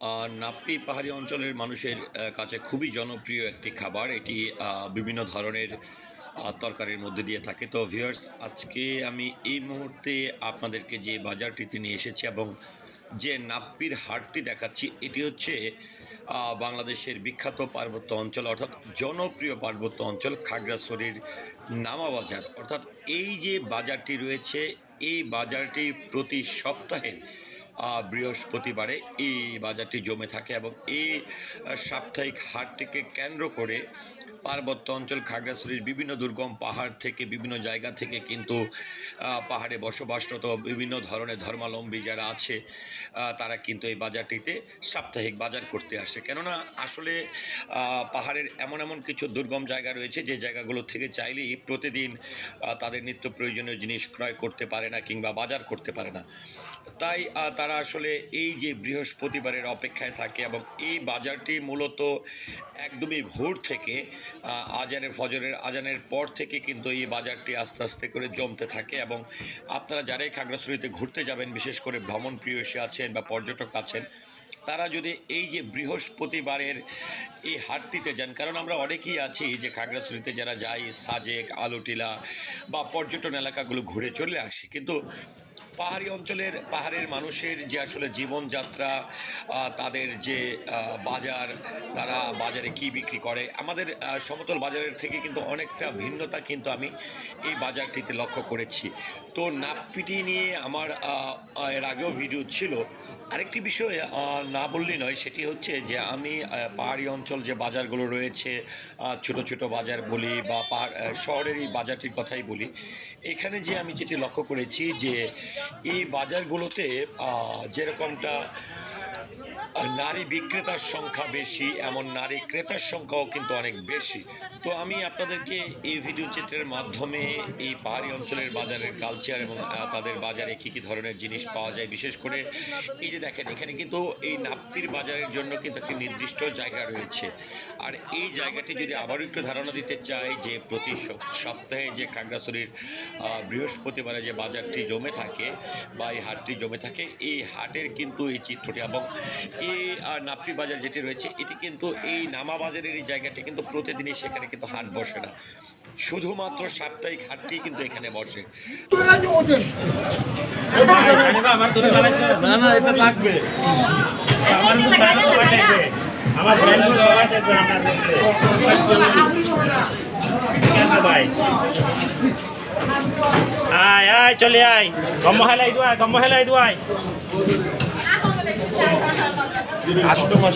আর নাপ্পি পাহাড়ি অঞ্চলের মানুষের কাছে খুবই জনপ্রিয় একটি খাবার। এটি বিভিন্ন ধরনের তরকারির মধ্যে দিয়ে থাকে। তো ভিউয়ার্স আজকে আমি এই মুহূর্তে আপনাদেরকে যে বাজারটিতে নিয়ে এসেছি এবং যে নাপ্পির হাটটি দেখাচ্ছি, এটি হচ্ছে বাংলাদেশের বিখ্যাত পার্বত্য অঞ্চল, অর্থাৎ জনপ্রিয় পার্বত্য অঞ্চল খাগড়াছড়ির নামা বাজার অর্থাৎ এই যে বাজারটি রয়েছে, এই বাজারটি প্রতি সপ্তাহে বৃহস্পতিবারে এই বাজারটি জমে থাকে এবং এই সাপ্তাহিক হাটটিকে কেন্দ্র করে পার্বত্য অঞ্চল খাগড়াছড়ির বিভিন্ন দুর্গম পাহাড় থেকে বিভিন্ন জায়গা থেকে কিন্তু পাহাড়ে বসবাসরত বিভিন্ন ধরনের ধর্মালম্বী যারা আছে তারা কিন্তু এই বাজারটিতে সাপ্তাহিক বাজার করতে আসে। কেননা আসলে পাহাড়ের এমন এমন কিছু দুর্গম জায়গা রয়েছে যে জায়গাগুলো থেকে চাইলেই প্রতিদিন তাদের নিত্য প্রয়োজনীয় জিনিস ক্রয় করতে পারে না কিংবা বাজার করতে পারে না। তাই আহ, তারা আসলে এই যে বৃহস্পতিবারের অপেক্ষায় থাকে এবং এই বাজারটি মূলত একদমই ভোর থেকে আজানের ফজরের, আজানের পর থেকে কিন্তু এই বাজারটি আস্তে আস্তে করে জমতে থাকে এবং আপনারা যারাই খাগড়াছড়িতে ঘুরতে যাবেন, বিশেষ করে ভ্রমণ প্রিয়সী আছেন বা পর্যটক আছেন, তারা যদি এই যে বৃহস্পতিবারের এই হাটটিতে যান, কারণ আমরা অনেকেই আছি যে খাগড়াছড়িতে যারা যাই সাজেক, আলোটিলা বা পর্যটন এলাকাগুলো ঘুরে চলে আসি, কিন্তু পাহাড়ি অঞ্চলের পাহাড়ের মানুষের যে আসলে জীবনযাত্রা তাদের যে বাজার, তারা বাজারে কি বিক্রি করে, আমাদের সমতল বাজারের থেকে কিন্তু অনেকটা ভিন্নতা কিন্তু আমি এই বাজারটিতে লক্ষ্য করেছি। তো নাপ্পিটি নিয়ে আমার এর আগেও ভিডিও ছিল। আরেকটি বিষয় না বললেই নয়, সেটি হচ্ছে যে আমি পাহাড়ি অঞ্চল যে বাজারগুলো রয়েছে ছোট ছোট বাজার বলি বা পাহাড় শহরের এই বাজারটির কথাই বলি, এখানে যে আমি যেটি লক্ষ্য করেছি যে এই বাজারগুলোতে যেরকমটা নারী বিক্রেতার সংখ্যা বেশি, এমন নারী ক্রেতার সংখ্যাও কিন্তু অনেক বেশি। তো আমি আপনাদেরকে এই ভিডিও চিত্রের মাধ্যমে এই পাহাড়ি অঞ্চলের বাজারের কালচার এবং তাদের বাজারে কী কী ধরনের জিনিস পাওয়া যায়, বিশেষ করে এই যে দেখেন, এখানে কিন্তু এই নাপ্তির বাজারের জন্য কিন্তু একটি নির্দিষ্ট জায়গা রয়েছে। আর এই জায়গাটি যদি আবারও একটু ধারণা দিতে চাই যে প্রতি সপ্তাহে যে খাগড়াছড়ির বৃহস্পতিবারে যে বাজারটি জমে থাকে বা এই হাটটি জমে থাকে, এই হাটের কিন্তু এই চিত্রটি এবং এই নাপ্পি বাজার যেটি রয়েছে, এটি কিন্তু এই নামা বাজারের এই জায়গাটি কিন্তু প্রতিদিনই সেখানে কিন্তু হাট বসে না। শুধুমাত্র সাপ্তাহিক হাটটি কিন্তু এখানে বসে। এটা লাগবে আমার ফ্যান সবাই দেখবে আপনার ভাই? আয় আয়, চলে আয়। গম্ম হেলাই দুয়াই গম্ম হেলাই দুয়াই কাস্টমার